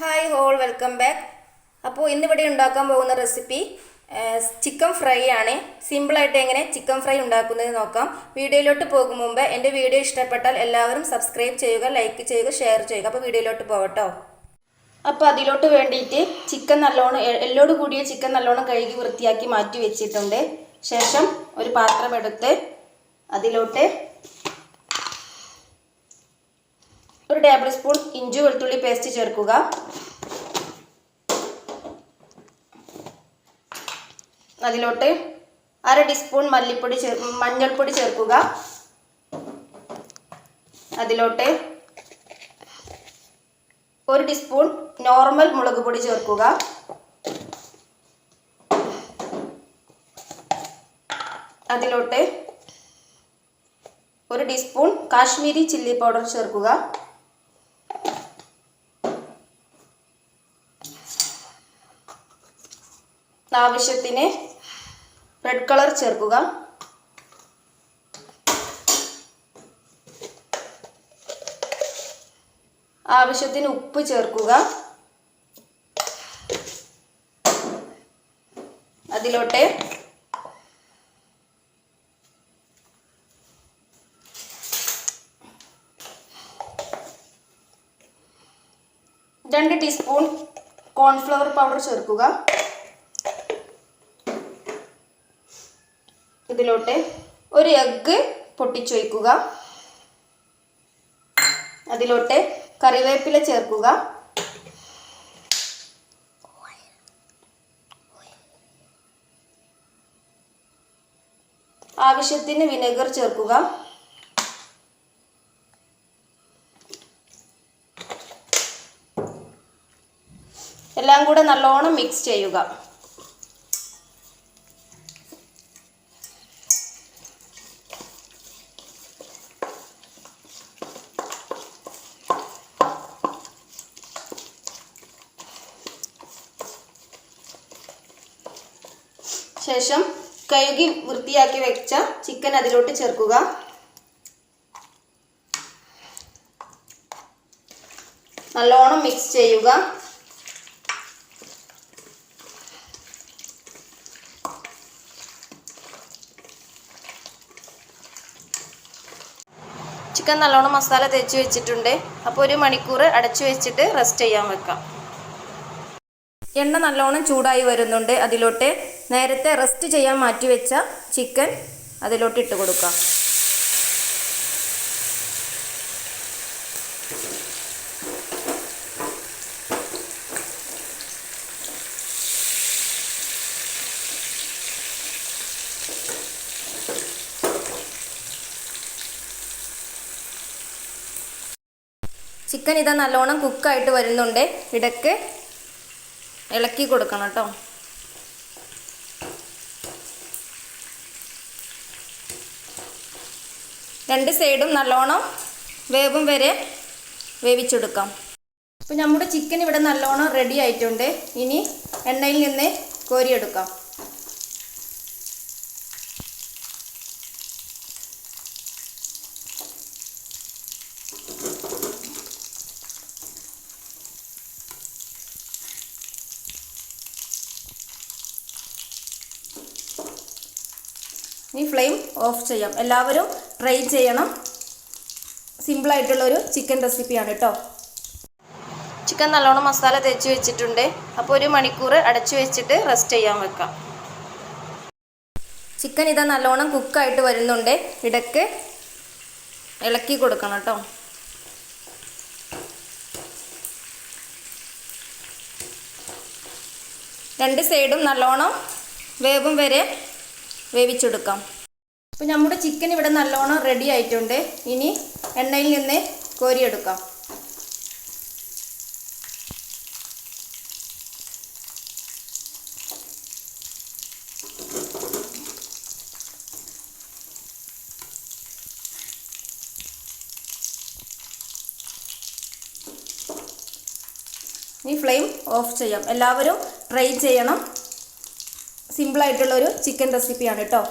Hi whole welcome back അപ്പോൾ ഇന്നിവിടെ ഉണ്ടാക്കാൻ പോകുന്ന റെസിപ്പി ചിക്കൻ ഫ്രൈ ആണ്. സിമ്പിളായിട്ട് എങ്ങനെ ചിക്കൻ ഫ്രൈ ഉണ്ടാക്കുന്നത് നോക്കാം. വീഡിയോയിലോട്ട് പോകും മുമ്പ് എന്റെ വീഡിയോ ഇഷ്ടപ്പെട്ടാൽ എല്ലാവരും സബ്സ്ക്രൈബ് ചെയ്യുക ലൈക്ക് ചെയ്യുക ഷെയർ ചെയ്യുക. അപ്പോൾ വീഡിയോയിലോട്ട് പോകട്ടോ. അപ്പോൾ അതിലോട്ട് വേണ്ടിയിട്ട് ചിക്കൻ നല്ലോണം എല്ലോട് കൂടിയ ചിക്കൻ നല്ലോണം കഴുകി വൃത്തിയാക്കി മാറ്റി വെച്ചിട്ടുണ്ട്. ശേഷം ഒരു പാത്രം എടുത്ത് അതിലോട്ട് ഒരു ടേബിൾ സ്പൂൺ ഇഞ്ചി വെളുത്തുള്ളി പേസ്റ്റ് ചേർക്കുക. അതിലോട്ട് അര ടീസ്പൂൺ മല്ലിപ്പൊടി ചേർ മഞ്ഞൾപ്പൊടി ചേർക്കുക. അതിലോട്ട് ഒരു ടീസ്പൂൺ നോർമൽ മുളക് പൊടി ചേർക്കുക. അതിലോട്ട് ഒരു ടീസ്പൂൺ കാശ്മീരി ചില്ലി പൗഡർ ചേർക്കുക. ആവശ്യത്തിന് റെഡ് കളർ ചേർക്കുക. ആവശ്യത്തിന് ഉപ്പ് ചേർക്കുക. അതിലോട്ട് രണ്ട് ടീസ്പൂൺ കോൺഫ്ലവർ പൗഡർ ചേർക്കുക. ഇതിലോട്ട് ഒരു എഗ്ഗ് വയ്ക്കുക അതിലോട്ട് കറിവേപ്പില ചേർക്കുക. ആവശ്യത്തിന് വിനെഗർ ചേർക്കുക. എല്ലാം കൂടെ നല്ലോണം മിക്സ് ചെയ്യുക. ശേഷം കഴുകി വൃത്തിയാക്കി വെച്ച ചിക്കൻ അതിലോട്ട് ചേർക്കുക. നല്ലോണം മിക്സ് ചെയ്യുക. ചിക്കൻ നല്ലോണം മസാല തേച്ച് വെച്ചിട്ടുണ്ട്. അപ്പോൾ ഒരു മണിക്കൂർ അടച്ചു വെച്ചിട്ട് റെസ്റ്റ് ചെയ്യാൻ വെക്കാം. എണ്ണ നല്ലോണം ചൂടായി വരുന്നുണ്ട്. അതിലോട്ട് നേരത്തെ റെസ്റ്റ് ചെയ്യാൻ മാറ്റിവെച്ച ചിക്കൻ അതിലോട്ട് ഇട്ട് കൊടുക്കാം. ചിക്കൻ ഇതാ നല്ലോണം കുക്കായിട്ട് വരുന്നുണ്ട്. ഇടയ്ക്ക് ഇളക്കി കൊടുക്കണം കേട്ടോ. രണ്ട് സൈഡും നല്ലോണം വേവും വരെ വേവിച്ചെടുക്കാം. അപ്പോൾ നമ്മുടെ ചിക്കൻ ഇവിടെ നല്ലോണം റെഡി ആയിട്ടുണ്ട്. ഇനി എണ്ണയിൽ നിന്ന് കോരിയെടുക്കാം. ഈ ഫ്ലെയിം ഓഫ് ചെയ്യാം. എല്ലാവരും ട്രൈ ചെയ്യണം. സിമ്പിളായിട്ടുള്ളൊരു ചിക്കൻ റെസിപ്പിയാണ് കേട്ടോ ചിക്കൻ നല്ലോണം മസാല തേച്ച് വെച്ചിട്ടുണ്ട്. അപ്പോൾ ഒരു മണിക്കൂർ അടച്ചു വെച്ചിട്ട് റെസ്റ്റ് ചെയ്യാൻ വെക്കാം. ചിക്കൻ ഇതാ നല്ലോണം കുക്കായിട്ട് വരുന്നുണ്ട്. ഇടയ്ക്ക് ഇളക്കി കൊടുക്കണം കേട്ടോ രണ്ട് സൈഡും നല്ലോണം വേവും വരെ വേവിച്ചെടുക്കാം. അപ്പോൾ നമ്മുടെ ചിക്കൻ ഇവിടെ നല്ലോണം റെഡി ആയിട്ടുണ്ട്. ഇനി എണ്ണയിൽ നിന്ന് കോരിയെടുക്കാം. ഈ ഫ്ലെയിം ഓഫ് ചെയ്യാം. എല്ലാവരും ട്രൈ ചെയ്യണം. സിമ്പിളായിട്ടുള്ളൊരു ചിക്കൻ റെസിപ്പിയാണ് കേട്ടോ.